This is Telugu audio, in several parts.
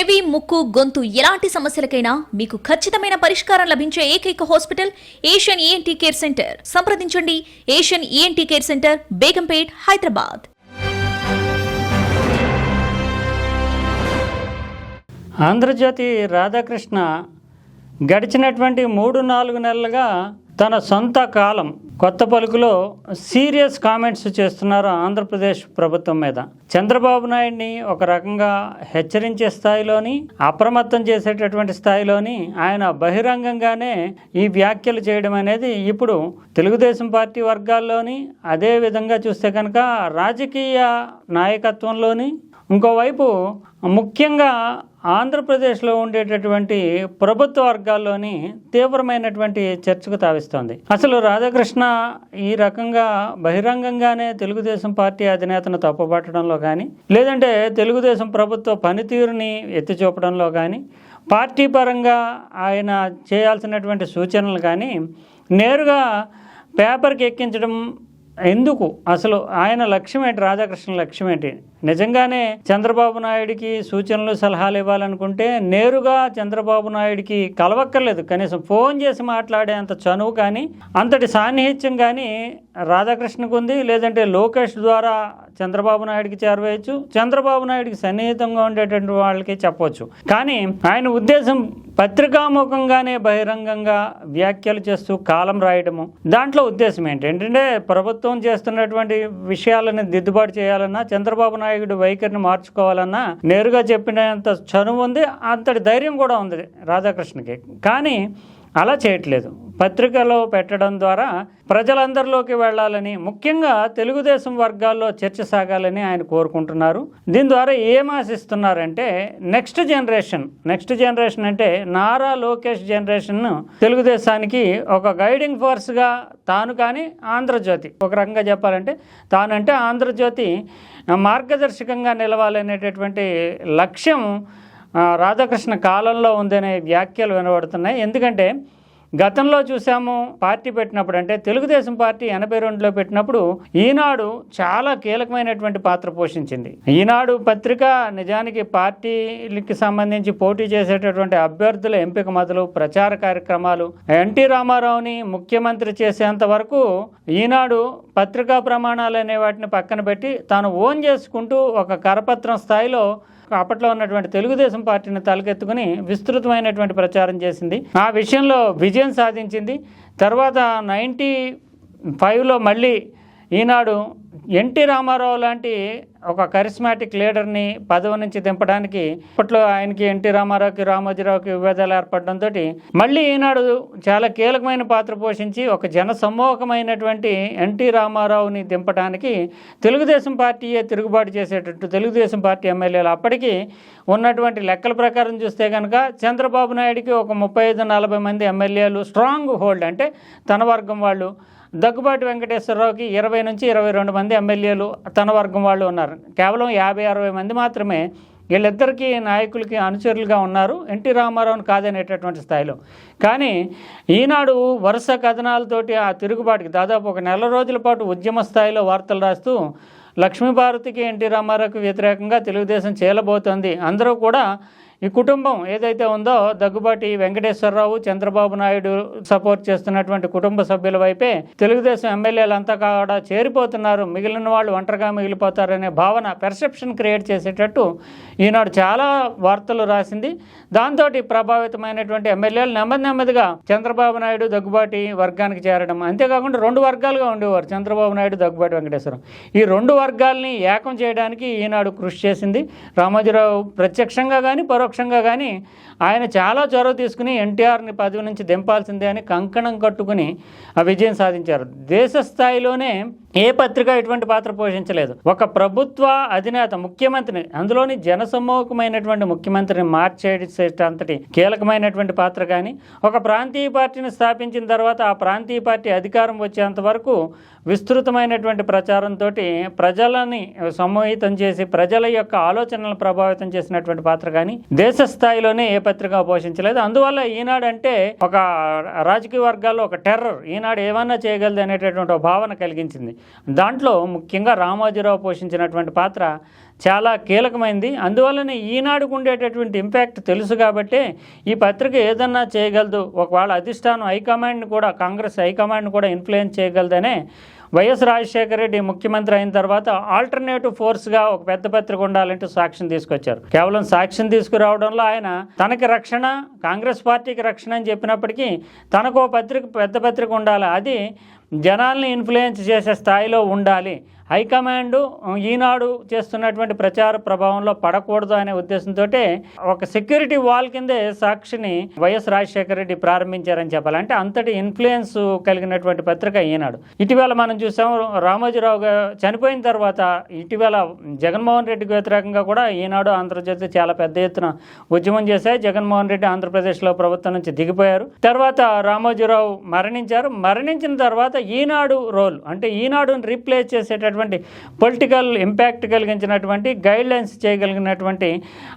చెవి ముక్కు గొంతు ఎలాంటి సమస్యలకైనా మీకు ఖచ్చితమైన పరిష్కారం లభించే ఏకైక hospital Asian ENT care centre. సంప్రదించండి. Asian ENT care centre Begumpet Hyderabad. Andhra Jyothi Radhakrishna గడిచినటువంటి మూడు నాలుగు నెలలుగా తన సొంత కాలం కొత్త పలుకులో సీరియస్ కామెంట్స్ చేస్తున్నారు ఆంధ్రప్రదేశ్ ప్రభుత్వం మీద. చంద్రబాబు నాయుడిని ఒక రకంగా హెచ్చరించే స్థాయిలోని అప్రమత్తం చేసేటటువంటి స్థాయిలోని ఆయన బహిరంగంగానే ఈ వ్యాఖ్యలు చేయడం అనేది ఇప్పుడు తెలుగుదేశం పార్టీ వర్గాల్లోని అదే విధంగా చూస్తే కనుక రాజకీయ నాయకత్వంలోని ఇంకోవైపు ముఖ్యంగా ఆంధ్రప్రదేశ్లో ఉండేటటువంటి ప్రభుత్వ వర్గాల్లోని తీవ్రమైనటువంటి చర్చకు తావిస్తోంది. అసలు రాధాకృష్ణ ఈ రకంగా బహిరంగంగానే తెలుగుదేశం పార్టీ అధినేతను తప్పుపట్టడంలో కానీ లేదంటే తెలుగుదేశం ప్రభుత్వ పనితీరుని ఎత్తి చూపడంలో కానీ పార్టీ పరంగా ఆయన చేయాల్సినటువంటి సూచనలు కానీ నేరుగా పేపర్కి ఎక్కించడం ఎందుకు? అసలు ఆయన లక్ష్యం ఏంటి? రాధాకృష్ణ లక్ష్యం ఏంటి? నిజంగానే చంద్రబాబు నాయుడికి సూచనలు సలహాలు ఇవ్వాలనుకుంటే నేరుగా చంద్రబాబు నాయుడికి కలవక్కర్లేదు. కనీసం ఫోన్ చేసి మాట్లాడేంత చనువు కానీ అంతటి సాన్నిహిత్యం కానీ రాధాకృష్ణకు ఉంది. లేదంటే లోకేష్ ద్వారా చంద్రబాబు నాయుడికి చేరవేయచ్చు. చంద్రబాబు నాయుడికి సన్నిహితంగా ఉండేటువంటి వాళ్ళకి చెప్పవచ్చు. కానీ ఆయన ఉద్దేశం పత్రికాముఖంగానే బహిరంగంగా వ్యాఖ్యలు చేస్తూ కాలం రాయడము దాంట్లో ఉద్దేశం ఏంటి? ఏంటంటే ప్రభుత్వం చేస్తున్నటువంటి విషయాలను దిద్దుబాటు చేయాలన్నా చంద్రబాబు నాయుడు నాయకుడు వైఖరిని మార్చుకోవాలన్నా నేరుగా చెప్పినంత చనువు ఉంది అంతటి ధైర్యం కూడా ఉంది రాధాకృష్ణకి. కానీ అలా చేయట్లేదు. పత్రికలో పెట్టడం ద్వారా ప్రజలందరిలోకి వెళ్ళాలని ముఖ్యంగా తెలుగుదేశం వర్గాల్లో చర్చ సాగాలని ఆయన కోరుకుంటున్నారు. దీని ద్వారా ఏం ఆశిస్తున్నారంటే నెక్స్ట్ జనరేషన్ నెక్స్ట్ జనరేషన్ అంటే నారా లోకేష్ జనరేషన్ తెలుగుదేశానికి ఒక గైడింగ్ ఫోర్స్గా తాను కానీ ఆంధ్రజ్యోతి ఒక రకంగా చెప్పాలంటే తానంటే ఆంధ్రజ్యోతి మార్గదర్శకంగా నిలవాలనేటటువంటి లక్ష్యం రాధాకృష్ణ కాలంలో ఉందనే వ్యాఖ్యలు వినబడుతున్నాయి. ఎందుకంటే గతంలో చూసాము పార్టీ పెట్టినప్పుడు అంటే తెలుగుదేశం పార్టీ ఎనభై రెండులో పెట్టినప్పుడు ఈనాడు చాలా కీలకమైనటువంటి పాత్ర పోషించింది. ఈనాడు పత్రిక నిజానికి పార్టీలకి సంబంధించి పోటీ చేసేటటువంటి అభ్యర్థుల ఎంపిక మొదలు ప్రచార కార్యక్రమాలు ఎన్టీ రామారావుని ముఖ్యమంత్రి చేసేంత వరకు ఈనాడు పత్రికా ప్రమాణాలు అనే వాటిని పక్కన పెట్టి తాను ఓన్ చేసుకుంటూ ఒక కరపత్రం స్థాయిలో అప్పట్లో ఉన్నటువంటి తెలుగుదేశం పార్టీని తలకెత్తుకుని విస్తృతమైనటువంటి ప్రచారం చేసింది. ఆ విషయంలో విజయం సాధించింది. తర్వాత నైంటీ ఫైవ్లో మళ్ళీ ఈనాడు ఎన్టీ రామారావు లాంటి ఒక కరిస్మాటిక్ లీడర్ని పదవి నుంచి దింపడానికి అప్పట్లో ఆయనకి ఎన్టీ రామారావుకి రామోజీరావుకి విభేదాలు ఏర్పడడంతో మళ్ళీ ఈనాడు చాలా కీలకమైన పాత్ర పోషించి ఒక జనసమ్మోహకమైనటువంటి ఎన్టీ రామారావుని దింపడానికి తెలుగుదేశం పార్టీయే తిరుగుబాటు చేసేటట్టు తెలుగుదేశం పార్టీ ఎమ్మెల్యేలు అప్పటికి ఉన్నటువంటి లెక్కల ప్రకారం చూస్తే కనుక చంద్రబాబు నాయుడికి ఒక ముప్పై ఐదు నలభై మంది ఎమ్మెల్యేలు స్ట్రాంగ్ హోల్డ్ అంటే తన వర్గం వాళ్ళు. దగ్గుబాటి వెంకటేశ్వరరావుకి ఇరవై నుంచి ఇరవై రెండు మంది ఎమ్మెల్యేలు తన వర్గం వాళ్ళు ఉన్నారు. కేవలం యాభై అరవై మంది మాత్రమే వీళ్ళిద్దరికీ నాయకులకి అనుచరులుగా ఉన్నారు. ఎన్టీ రామారావుని కాదనేటటువంటి స్థాయిలో. కానీ ఈనాడు వరుస కథనాలతోటి ఆ తిరుగుబాటుకి దాదాపు ఒక నెల రోజుల పాటు ఉద్యమ స్థాయిలో వార్తలు రాస్తూ లక్ష్మీభారతికి ఎన్టీ రామారావుకి వ్యతిరేకంగా తెలుగుదేశం చేయలబోతోంది అందరూ కూడా ఈ కుటుంబం ఏదైతే ఉందో దగ్గుబాటి వెంకటేశ్వరరావు చంద్రబాబు నాయుడు సపోర్ట్ చేస్తున్నటువంటి కుటుంబ సభ్యుల వైపే తెలుగుదేశం ఎమ్మెల్యేలంతా కూడా చేరిపోతున్నారు. మిగిలిన వాళ్ళు ఒంటరిగా మిగిలిపోతారనే భావన పెర్సెప్షన్ క్రియేట్ చేసేటట్టు ఈనాడు చాలా వార్తలు రాసింది. దాంతో ప్రభావితమైనటువంటి ఎమ్మెల్యేలు నెమ్మది నెమ్మదిగా చంద్రబాబు నాయుడు దగ్గుబాటి వర్గానికి చేరడం. అంతేకాకుండా రెండు వర్గాలుగా ఉండేవారు చంద్రబాబు నాయుడు దగ్గుబాటి వెంకటేశ్వరం ఈ రెండు వర్గాల్ని ఏకం చేయడానికి ఈనాడు కృషి చేసింది. రామోజీరావు ప్రత్యక్షంగా కానీ పరోక్షంగా కానీ ఆయన చాలా చొరవ తీసుకుని ఎన్టీఆర్ని పదవి నుంచి దింపాల్సిందే అని కంకణం కట్టుకుని ఆ విజయం సాధించారు. దేశ స్థాయిలోనే ఏ పత్రిక ఎటువంటి పాత్ర పోషించలేదు. ఒక ప్రభుత్వ అధినేత ముఖ్యమంత్రిని అందులోని జనసమ్మోహకమైనటువంటి ముఖ్యమంత్రిని మార్చేటంతటి కీలకమైనటువంటి పాత్ర కానీ ఒక ప్రాంతీయ పార్టీని స్థాపించిన తర్వాత ఆ ప్రాంతీయ పార్టీ అధికారం వచ్చేంత వరకు విస్తృతమైనటువంటి ప్రచారంతో ప్రజలని సమ్మోహితం చేసి ప్రజల యొక్క ఆలోచనలను ప్రభావితం చేసినటువంటి పాత్ర కానీ దేశ స్థాయిలోనే ఏ పత్రిక పోషించలేదు. అందువల్ల ఈనాడు అంటే ఒక రాజకీయ వర్గాల్లో ఒక టెర్రర్. ఈనాడు ఏమన్నా చేయగలదు అనేటటువంటి భావన కలిగించింది. దాంట్లో ముఖ్యంగా రామోజీరావు పోషించినటువంటి పాత్ర చాలా కీలకమైంది. అందువల్లనే ఈనాడుకు ఉండేటటువంటి ఇంపాక్ట్ తెలుసు కాబట్టే ఈ పత్రిక ఏదన్నా చేయగలదు. ఒకవేళ అధిష్టానం హైకమాండ్ని కూడా కాంగ్రెస్ హైకమాండ్ని కూడా ఇన్ఫ్లుయెన్స్ చేయగలదనే వైఎస్ రాజశేఖర రెడ్డి ముఖ్యమంత్రి అయిన తర్వాత ఆల్టర్నేటివ్ ఫోర్స్గా ఒక పెద్ద పత్రిక ఉండాలంటే సాక్ష్యం తీసుకొచ్చారు. కేవలం సాక్ష్యం తీసుకురావడంలో ఆయన తనకి రక్షణ కాంగ్రెస్ పార్టీకి రక్షణ అని చెప్పినప్పటికీ తనకు ఓ పత్రిక పెద్ద పత్రిక ఉండాలి. అది జనాల్ని ఇన్ఫ్లుయెన్స్ చేసే స్థాయిలో ఉండాలి. హైకమాండ్ ఈనాడు చేస్తున్నటువంటి ప్రచార ప్రభావంలో పడకూడదు అనే ఉద్దేశంతో ఒక సెక్యూరిటీ వాల్ కిందే సాక్షిని వైఎస్ రాజశేఖర రెడ్డి ప్రారంభించారని చెప్పాలి అంటే అంతటి ఇన్ఫ్లుయెన్స్ కలిగినటువంటి పత్రిక ఈనాడు. ఇటీవల మనం చూసాం రామోజీరావు చనిపోయిన తర్వాత ఇటీవల జగన్మోహన్ రెడ్డికి వ్యతిరేకంగా కూడా ఈనాడు ఆంధ్రజ్యోతి చాలా పెద్ద ఎత్తున ఉద్యమం చేశాయి. జగన్మోహన్ రెడ్డి ఆంధ్రప్రదేశ్లో ప్రభుత్వం నుంచి దిగిపోయారు. తర్వాత రామోజీరావు మరణించారు. మరణించిన తర్వాత ఈనాడు రోల్ అంటే ఈనాడుని రీప్లేస్ చేసేటటువంటి పొలిటికల్ ఇంపాక్ట్ కలిగించినటువంటి గైడ్లైన్స్ చేయగలిగినటువంటి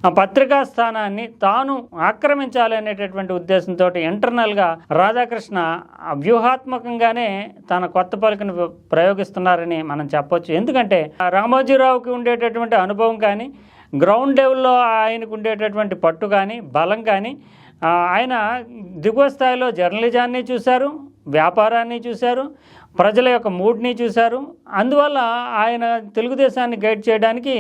ఆ పత్రికా స్థానాన్ని తాను ఆక్రమించాలి అనేటటువంటి ఉద్దేశంతో ఇంటర్నల్గా రాధాకృష్ణ వ్యూహాత్మకంగానే తన కొత్త పలుకుని ప్రయోగిస్తున్నారని మనం చెప్పొచ్చు. ఎందుకంటే ఆ రామోజీరావుకి ఉండేటటువంటి అనుభవం కానీ గ్రౌండ్ లెవెల్లో ఆయనకు ఉండేటటువంటి పట్టు కానీ బలం కానీ ఆయన దిగువ స్థాయిలో జర్నలిజాన్ని చూశారు వ్యాపారాన్ని చూశారు ప్రజల యొక్క మూడ్ని చూశారు అందువల్ల ఆయన తెలుగుదేశాన్ని గైడ్ చేయడానికి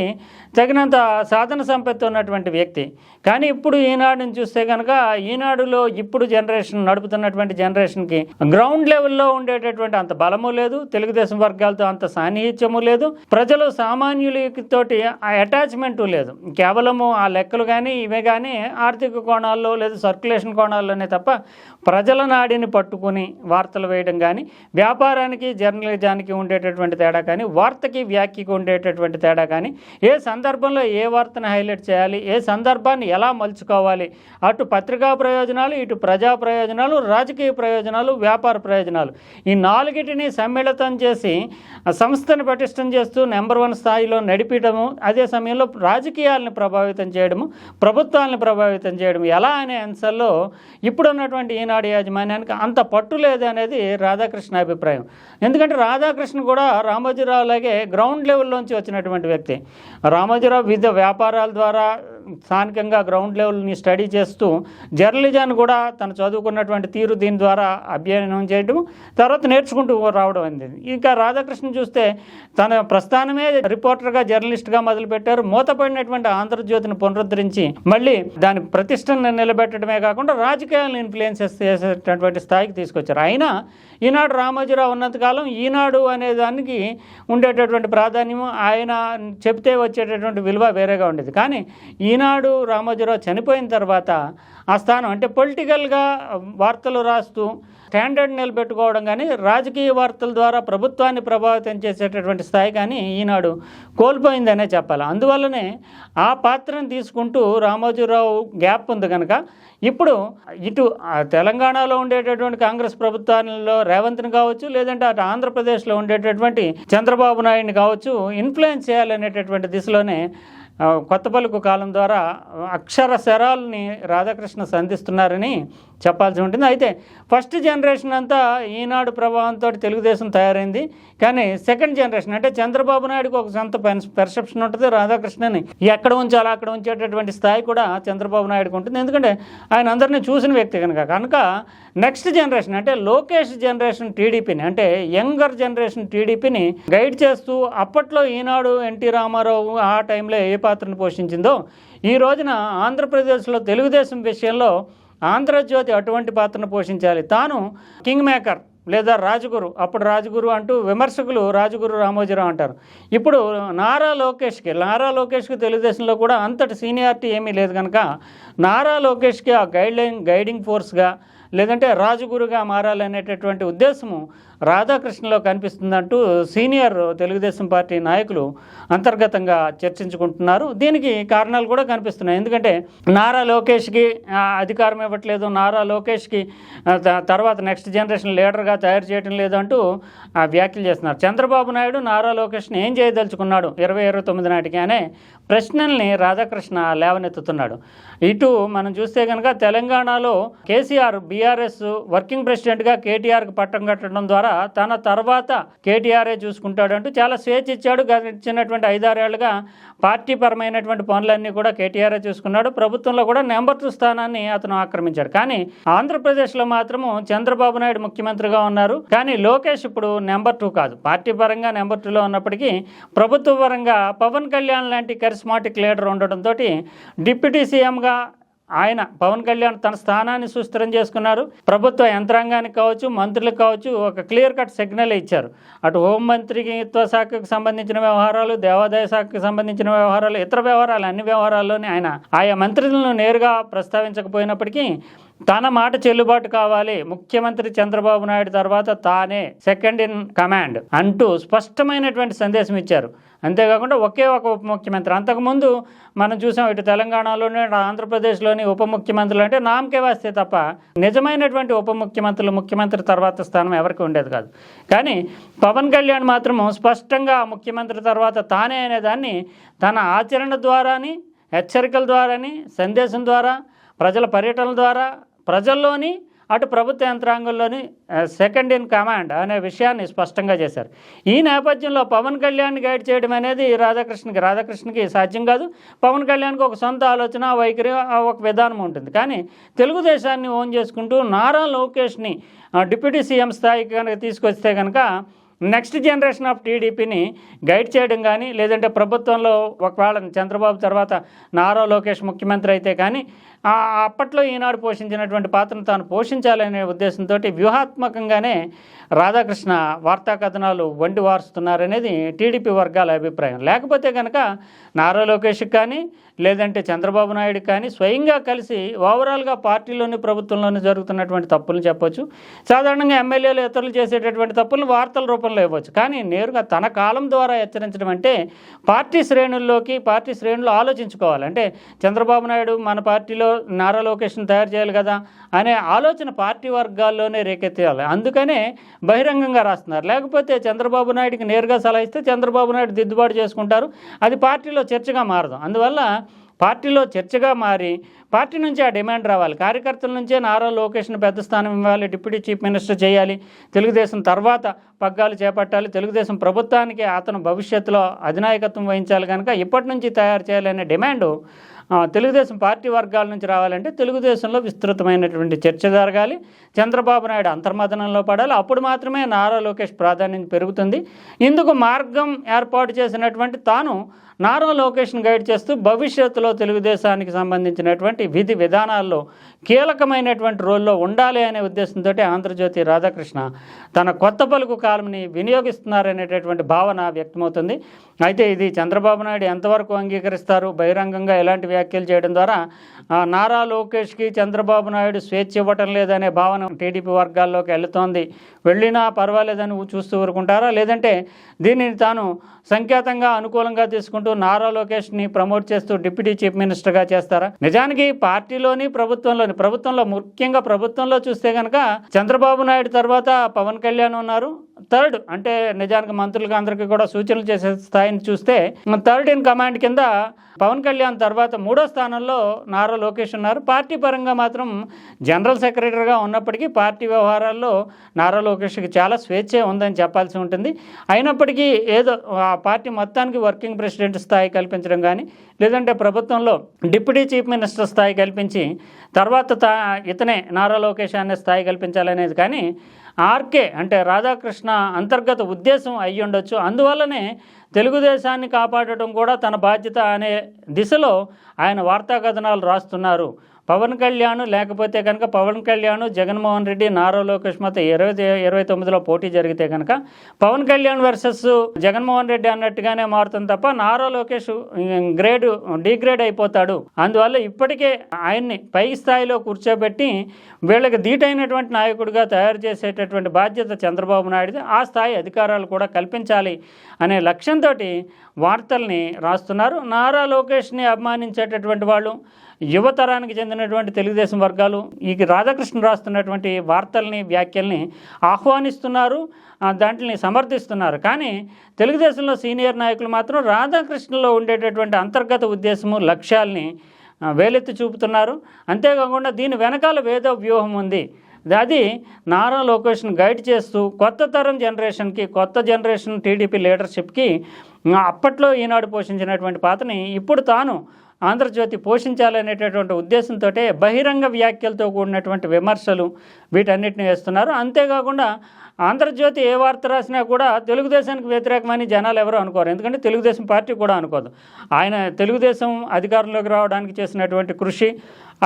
తగినంత సాధన సంపత్తి ఉన్నటువంటి వ్యక్తి. కానీ ఇప్పుడు ఈనాడుని చూస్తే కనుక ఈనాడులో ఇప్పుడు జనరేషన్ నడుపుతున్నటువంటి జనరేషన్కి గ్రౌండ్ లెవెల్లో ఉండేటటువంటి అంత బలము లేదు తెలుగుదేశం వర్గాలతో అంత సాన్నిహిత్యము లేదు ప్రజలు సామాన్యులతోటి ఆ అటాచ్మెంట్ లేదు. కేవలము ఆ లెక్కలు కానీ ఇవే కానీ ఆర్థిక కోణాల్లో లేదు సర్క్యులేషన్ కోణాల్లోనే తప్ప ప్రజల నాడిని పట్టుకుని వార్తలు వేయడం కానీ వ్యాపారానికి జర్నలిజానికి ఉండేటటువంటి తేడా కానీ వార్తకి వ్యాఖ్యకు ఉండేటటువంటి తేడా కానీ ఏ సందర్భంలో ఏ వార్తను హైలైట్ చేయాలి ఏ సందర్భాన్ని ఎలా మలుచుకోవాలి అటు పత్రికా ప్రయోజనాలు ఇటు ప్రజా ప్రయోజనాలు రాజకీయ ప్రయోజనాలు వ్యాపార ప్రయోజనాలు. ఈ నాలుగిటిని సమ్మిళితం చేసి సంస్థను పటిష్టం చేస్తూ నెంబర్ వన్ స్థాయిలో నడిపించడము అదే సమయంలో రాజకీయాలను ప్రభావితం చేయడము ప్రభుత్వాలను ప్రభావితం చేయడం ఎలా అనే అంశాల్లో ఇప్పుడున్నటువంటి ఈనాడు యాజమాన్యానికి అంత పట్టు లేదు అనేది రాధాకృష్ణ అభిప్రాయం. ఎందుకంటే రాధాకృష్ణ కూడా రామోజీరావు అలాగే గ్రౌండ్ లెవెల్లోంచి వచ్చినటువంటి వ్యక్తి. రామోజీరావు వివిధ వ్యాపారాల ద్వారా స్థానికంగా గ్రౌండ్ లెవెల్ని స్టడీ చేస్తూ జర్నలిజాన్ని కూడా తను చదువుకున్నటువంటి తీరు దీని ద్వారా అభ్యయనం చేయడం తర్వాత నేర్చుకుంటూ రావడం అనేది. ఇంకా రాధాకృష్ణ చూస్తే తన ప్రస్థానమే రిపోర్టర్గా జర్నలిస్ట్గా మొదలుపెట్టారు. మూతపడినటువంటి ఆంధ్రజ్యోతిని పునరుద్ధరించి మళ్ళీ దాని ప్రతిష్టను నిలబెట్టడమే కాకుండా రాజకీయాలను ఇన్ఫ్లుయెన్సెస్ చేసేటటువంటి స్థాయికి తీసుకొచ్చారు. అయినా ఈనాడు రామోజీరావు ఉన్నంతకాలం ఈనాడు అనే దానికి ఉండేటటువంటి ప్రాధాన్యం ఆయన చెప్తే వచ్చేటటువంటి విలువ వేరేగా ఉండేది. కానీ ఈ ఈనాడు రామోజీరావు చనిపోయిన తర్వాత ఆ స్థానం అంటే పొలిటికల్గా వార్తలు రాస్తూ స్టాండర్డ్ నిలబెట్టుకోవడం కానీ రాజకీయ వార్తల ద్వారా ప్రభుత్వాన్ని ప్రభావితం చేసేటటువంటి స్థాయి కానీ ఈనాడు కోల్పోయిందనే చెప్పాలి. అందువల్లనే ఆ పాత్రను తీసుకుంటూ రామోజీరావు గ్యాప్ ఉంది కనుక ఇప్పుడు ఇటు తెలంగాణలో ఉండేటటువంటి కాంగ్రెస్ ప్రభుత్వాలలో రేవంత్ని కావచ్చు లేదంటే అటు ఆంధ్రప్రదేశ్లో ఉండేటటువంటి చంద్రబాబు నాయుడిని కావచ్చు ఇన్ఫ్లుయెన్స్ చేయాలనేటటువంటి దిశలోనే కొత్త పలుకు కాలం ద్వారా అక్షర శరాల్ని రాధాకృష్ణ సంధిస్తున్నారని చెప్పాల్సి ఉంటుంది. అయితే ఫస్ట్ జనరేషన్ అంతా ఈనాడు ప్రభావంతో తెలుగుదేశం తయారైంది. కానీ సెకండ్ జనరేషన్ అంటే చంద్రబాబు నాయుడుకి ఒక సొంత పెర్సెప్షన్ ఉంటుంది రాధాకృష్ణని. ఎక్కడ ఉంచాలో అక్కడ ఉంచేటటువంటి స్థాయి కూడా చంద్రబాబు నాయుడుకి ఉంటుంది. ఎందుకంటే ఆయన అందరినీ చూసిన వ్యక్తి కనుక. కనుక నెక్స్ట్ జనరేషన్ అంటే లోకేష్ జనరేషన్ టీడీపీని అంటే యంగర్ జనరేషన్ టీడీపీని గైడ్ చేస్తూ అప్పట్లో ఈనాడు ఎన్టీ రామారావు ఆ టైంలో ఏ పాత్రను పోషించిందో ఈ రోజున ఆంధ్రప్రదేశ్లో తెలుగుదేశం విషయంలో ఆంధ్రజ్యోతి అటువంటి పాత్రను పోషించాలి. తాను కింగ్ మేకర్. లేదా రాజగురు అప్పుడు రాజగురు అంటూ విమర్శకులు రాజగురు రామోజీరావు అంటారు. ఇప్పుడు నారా లోకేష్కి నారా లోకేష్కి తెలుగుదేశంలో కూడా అంతటి సీనియారిటీ ఏమీ లేదు కనుక నారా లోకేష్కి ఆ గైడ్ లైన్ గైడింగ్ ఫోర్స్గా లేదంటే రాజుగురుగా మారాలనేటటువంటి ఉద్దేశము రాధాకృష్ణలో కనిపిస్తుందంటూ సీనియర్ తెలుగుదేశం పార్టీ నాయకులు అంతర్గతంగా చర్చించుకుంటున్నారు. దీనికి కారణాలు కూడా కనిపిస్తున్నాయి. ఎందుకంటే నారా లోకేష్కి అధికారం ఇవ్వట్లేదు. నారా లోకేష్కి తర్వాత నెక్స్ట్ జనరేషన్ లీడర్గా తయారు చేయడం లేదు అంటూ ఆ, వ్యాఖ్యలు చేస్తున్నారు. చంద్రబాబు నాయుడు నారా లోకేష్ని ఏం చేయదలుచుకున్నాడు? ఇరవై ఇరవై తొమ్మిది నాటికి అనే ప్రశ్నల్ని రాధాకృష్ణ లేవనెత్తుతున్నాడు. ఇటు మనం చూస్తే కనుక తెలంగాణలో కేసీఆర్ టీఆర్ఎస్ వర్కింగ్ ప్రెసిడెంట్గా కేటీఆర్కి పట్టం కట్టడం ద్వారా తన తర్వాత కేటీఆర్ఏ చూసుకుంటాడంటూ చాలా స్వేచ్ఛ ఇచ్చాడు. గడిచినటువంటి ఐదారేళ్ళుగా పార్టీ పరమైనటువంటి పనులన్నీ కూడా కేటీఆర్ఏ చూసుకున్నాడు. ప్రభుత్వంలో కూడా నెంబర్ టూ స్థానాన్ని అతను ఆక్రమించాడు. కానీ ఆంధ్రప్రదేశ్లో మాత్రము చంద్రబాబు నాయుడు ముఖ్యమంత్రిగా ఉన్నారు. కానీ లోకేష్ ఇప్పుడు నెంబర్ టూ కాదు. పార్టీ పరంగా నెంబర్ టూలో ఉన్నప్పటికీ ప్రభుత్వ పరంగా పవన్ కళ్యాణ్ లాంటి కరిస్మాటిక్ లీడర్ ఉండడంతో డిప్యూటీ సీఎంగా ఆయన పవన్ కళ్యాణ్ తన స్థానాన్ని సుస్థిరం చేసుకున్నారు. ప్రభుత్వ యంత్రాంగానికి కావచ్చు మంత్రులకు కావచ్చు ఒక క్లియర్ కట్ సిగ్నల్ ఇచ్చారు. అటు హోంమంత్రిత్వ శాఖకు సంబంధించిన వ్యవహారాలు దేవాదాయ శాఖకు సంబంధించిన వ్యవహారాలు ఇతర వ్యవహారాలు అన్ని వ్యవహారాల్లోనే ఆయన ఆయా మంత్రులను నేరుగా ప్రస్తావించకపోయినప్పటికీ తన మాట చెల్లుబాటు కావాలి. ముఖ్యమంత్రి చంద్రబాబు నాయుడు తర్వాత తానే సెకండ్ ఇన్ కమాండ్ అంటూ స్పష్టమైనటువంటి సందేశం ఇచ్చారు. అంతేకాకుండా ఒకే ఒక ఉప ముఖ్యమంత్రి. అంతకుముందు మనం చూసాం ఇటు తెలంగాణలోని ఆంధ్రప్రదేశ్లోని ఉప ముఖ్యమంత్రులు అంటే నామకే వస్తే తప్ప నిజమైనటువంటి ఉప ముఖ్యమంత్రులు ముఖ్యమంత్రి తర్వాత స్థానం ఎవరికి ఉండేది కాదు. కానీ పవన్ కళ్యాణ్ మాత్రము స్పష్టంగా ముఖ్యమంత్రి తర్వాత తానే అనేదాన్ని తన ఆచరణ ద్వారాని హెచ్చరికల ద్వారాని సందేశం ద్వారా ప్రజల పర్యటనల ద్వారా ప్రజల్లోని అటు ప్రభుత్వ యంత్రాంగంలోని సెకండ్ ఇన్ కమాండ్ అనే విషయాన్ని స్పష్టంగా చేశారు. ఈ నేపథ్యంలో పవన్ కళ్యాణ్ గైడ్ చేయడం అనేది రాధాకృష్ణకి రాధాకృష్ణకి సాధ్యం కాదు. పవన్ కళ్యాణ్కి ఒక సొంత ఆలోచన వైఖరి ఆ ఒక విధానం ఉంటుంది. కానీ తెలుగుదేశాన్ని ఓన్ చేసుకుంటూ నారా లోకేష్ని డిప్యూటీ సీఎం స్థాయికి కనుక తీసుకొస్తే కనుక నెక్స్ట్ జనరేషన్ ఆఫ్ టీడీపీని గైడ్ చేయడం కానీ లేదంటే ప్రభుత్వంలో ఒకవేళ చంద్రబాబు తర్వాత నారా లోకేష్ ముఖ్యమంత్రి అయితే కానీ అప్పట్లో ఈనాడు పోషించినటువంటి పాత్రను తాను పోషించాలనే ఉద్దేశంతో వ్యూహాత్మకంగానే రాధాకృష్ణ వార్తా కథనాలు వండి వారుస్తున్నారనేది టీడీపీ వర్గాల అభిప్రాయం. లేకపోతే కనుక నారా లోకేష్కి కానీ లేదంటే చంద్రబాబు నాయుడు కానీ స్వయంగా కలిసి ఓవరాల్గా పార్టీలోని ప్రభుత్వంలోని జరుగుతున్నటువంటి తప్పులను చెప్పొచ్చు. సాధారణంగా ఎమ్మెల్యేలు ఇతరులు చేసేటటువంటి తప్పులను వార్తల రూపంలో ఇవ్వచ్చు. కానీ నేరుగా తన కాలం ద్వారా హెచ్చరించడం అంటే పార్టీ శ్రేణుల్లోకి పార్టీ శ్రేణులు ఆలోచించుకోవాలి. అంటే చంద్రబాబు నాయుడు మన పార్టీలో నారా లోకేష్ను తయారు చేయాలి కదా అనే ఆలోచన పార్టీ వర్గాల్లోనే రేకెత్తాలి అందుకనే బహిరంగంగా రాస్తున్నారు. లేకపోతే చంద్రబాబు నాయుడికి నేరుగా సలహా ఇస్తే చంద్రబాబు నాయుడు దిద్దుబాటు చేసుకుంటారు. అది పార్టీలో చర్చగా మారదు. అందువల్ల పార్టీలో చర్చగా మారి పార్టీ నుంచి ఆ డిమాండ్ రావాలి. కార్యకర్తల నుంచే నారా లోకేష్ను పెద్ద స్థానం ఇవ్వాలి డిప్యూటీ చీఫ్ మినిస్టర్ చేయాలి తెలుగుదేశం తర్వాత పగ్గాలు చేపట్టాలి తెలుగుదేశం ప్రభుత్వానికి అతను భవిష్యత్తులో అధినాయకత్వం వహించాలి కనుక ఇప్పటి నుంచి తయారు చేయాలనే డిమాండు తెలుగుదేశం పార్టీ వర్గాల నుంచి రావాలంటే తెలుగుదేశంలో విస్తృతమైనటువంటి చర్చ జరగాలి. చంద్రబాబు నాయుడు అంతర్మథనంలో పడాలి. అప్పుడు మాత్రమే నారా లోకేష్ ప్రాధాన్యం పెరుగుతుంది. ఇందుకు మార్గం ఏర్పాటు చేసినటువంటి తాను నారా లోకేష్ను గైడ్ చేస్తూ భవిష్యత్తులో తెలుగుదేశానికి సంబంధించినటువంటి విధి విధానాల్లో కీలకమైనటువంటి రోల్లో ఉండాలి అనే ఉద్దేశంతో ఆంధ్రజ్యోతి రాధాకృష్ణ తన కొత్త పలుకు కాలంని వినియోగిస్తున్నారనేటటువంటి భావన వ్యక్తమవుతుంది. అయితే ఇది చంద్రబాబు నాయుడు ఎంతవరకు అంగీకరిస్తారు? బహిరంగంగా ఎలాంటి వ్యాఖ్యలు చేయడం ద్వారా నారా లోకేష్కి చంద్రబాబు నాయుడు స్వేచ్ఛ ఇవ్వటం లేదనే భావన టీడీపీ వర్గాల్లోకి వెళుతోంది. వెళ్ళినా పర్వాలేదని చూస్తూ ఊరుకుంటారా? లేదంటే దీనిని తాను సంకేతంగా అనుకూలంగా తీసుకుంటూ నారా లోకేష్ని ప్రమోట్ చేస్తూ డిప్యూటీ చీఫ్ మినిస్టర్గా చేస్తారా? నిజానికి పార్టీలోని ప్రభుత్వంలోని ప్రభుత్వంలో ముఖ్యంగా ప్రభుత్వంలో చూస్తే కనుక చంద్రబాబు నాయుడు తర్వాత పవన్ కళ్యాణ్ ఉన్నారు. థర్డ్ అంటే నిజానికి మంత్రులకు అందరికీ కూడా సూచనలు చేసే స్థాయిని చూస్తే థర్డ్ ఇన్ కమాండ్ కింద పవన్ కళ్యాణ్ తర్వాత మూడో స్థానంలో నారా లోకేష్ ఉన్నారు. పార్టీ పరంగా మాత్రం జనరల్ సెక్రటరీగా ఉన్నప్పటికీ పార్టీ వ్యవహారాల్లో నారా లోకేష్కి చాలా స్వేచ్ఛ ఉందని చెప్పాల్సి ఉంటుంది. అయినప్పటికీ ఏదో ఆ పార్టీ మొత్తానికి వర్కింగ్ ప్రెసిడెంట్ స్థాయి కల్పించడం కానీ లేదంటే ప్రభుత్వంలో డిప్యూటీ చీఫ్ మినిస్టర్ స్థాయి కల్పించి తర్వాత తా ఇతనే నారా లోకేష్ అనే స్థాయి కల్పించాలనేది కానీ ఆర్కే అంటే రాధాకృష్ణ అంతర్గత ఉద్దేశం అయ్యుండొచ్చు అందువల్లనే తెలుగుదేశాన్ని కాపాడటం కూడా తన బాధ్యత అనే దిశలో ఆయన వార్తా కథనాలు రాస్తున్నారు. పవన్ కళ్యాణ్ లేకపోతే కనుక పవన్ కళ్యాణ్ జగన్మోహన్ రెడ్డి నారా లోకేష్ మధ్య ఇరవై ఇరవై తొమ్మిదిలో పోటీ జరిగితే కనుక పవన్ కళ్యాణ్ వర్సెస్ జగన్మోహన్ రెడ్డి అన్నట్టుగానే మారుతుంది తప్ప నారా లోకేష్ గ్రేడ్ డిగ్రేడ్ అయిపోతాడు. అందువల్ల ఇప్పటికే ఆయన్ని పై స్థాయిలో కూర్చోబెట్టి వీళ్ళకి ధీటైనటువంటి నాయకుడిగా తయారు చేసేటటువంటి బాధ్యత చంద్రబాబు నాయుడుది. ఆ స్థాయి అధికారాలు కూడా కల్పించాలి అనే లక్ష్యంతో వార్తల్ని రాస్తున్నారు. నారా లోకేష్ని అభిమానించేటటువంటి వాళ్ళు యువతరానికి చెందినటువంటి తెలుగుదేశం వర్గాలు ఈ రాధాకృష్ణ రాస్తున్నటువంటి వార్తల్ని వ్యాఖ్యల్ని ఆహ్వానిస్తున్నారు దాంట్ని సమర్థిస్తున్నారు. కానీ తెలుగుదేశంలో సీనియర్ నాయకులు మాత్రం రాధాకృష్ణలో ఉండేటటువంటి అంతర్గత ఉద్దేశము లక్ష్యాల్ని వేలెత్తి చూపుతున్నారు. అంతేకాకుండా దీని వెనకాల వేద వ్యూహం ఉంది. అది నారా లోకేష్ను గైడ్ చేస్తూ కొత్త తరం జనరేషన్కి కొత్త జనరేషన్ టీడీపీ లీడర్షిప్కి అప్పట్లో ఈనాడు పోషించినటువంటి పాత్రని ఇప్పుడు తాను ఆంధ్రజ్యోతి పోషించాలనేటటువంటి ఉద్దేశంతో బహిరంగ వ్యాఖ్యలతో కూడినటువంటి విమర్శలు వీటన్నిటిని వేస్తున్నారు. అంతేకాకుండా ఆంధ్రజ్యోతి ఏ వార్త రాసినా కూడా తెలుగుదేశానికి వ్యతిరేకమని జనాలు ఎవరు అనుకోరు. ఎందుకంటే తెలుగుదేశం పార్టీ కూడా అనుకోదు. ఆయన తెలుగుదేశం అధికారంలోకి రావడానికి చేసినటువంటి కృషి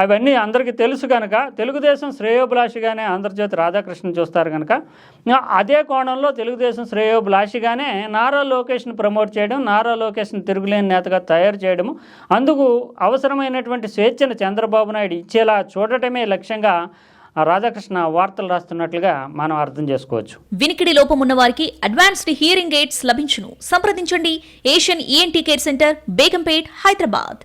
అవన్నీ అందరికీ తెలుసు కనుక తెలుగుదేశం శ్రేయోభిలాషిగానే ఆంధ్రజ్యోతి రాధాకృష్ణ చూస్తారు కనుక అదే కోణంలో తెలుగుదేశం శ్రేయోభిలాషిగానే నారా లోకేష్ని ప్రమోట్ చేయడం నారా లోకేష్ని తిరుగులేని నేతగా తయారు చేయడము అందుకు అవసరమైనటువంటి స్వేచ్ఛను చంద్రబాబు నాయుడు ఇచ్చేలా చూడటమే లక్ష్యంగా రాధాకృష్ణ వార్తలు రాస్తున్నట్లుగా మనం అర్థం చేసుకోవచ్చు. వినికిడి లోపం ఉన్న వారికి అడ్వాన్స్డ్ హియరింగ్ ఎయిడ్స్ లభించును. సంప్రదించండి. Asian ENT care centre Begumpet Hyderabad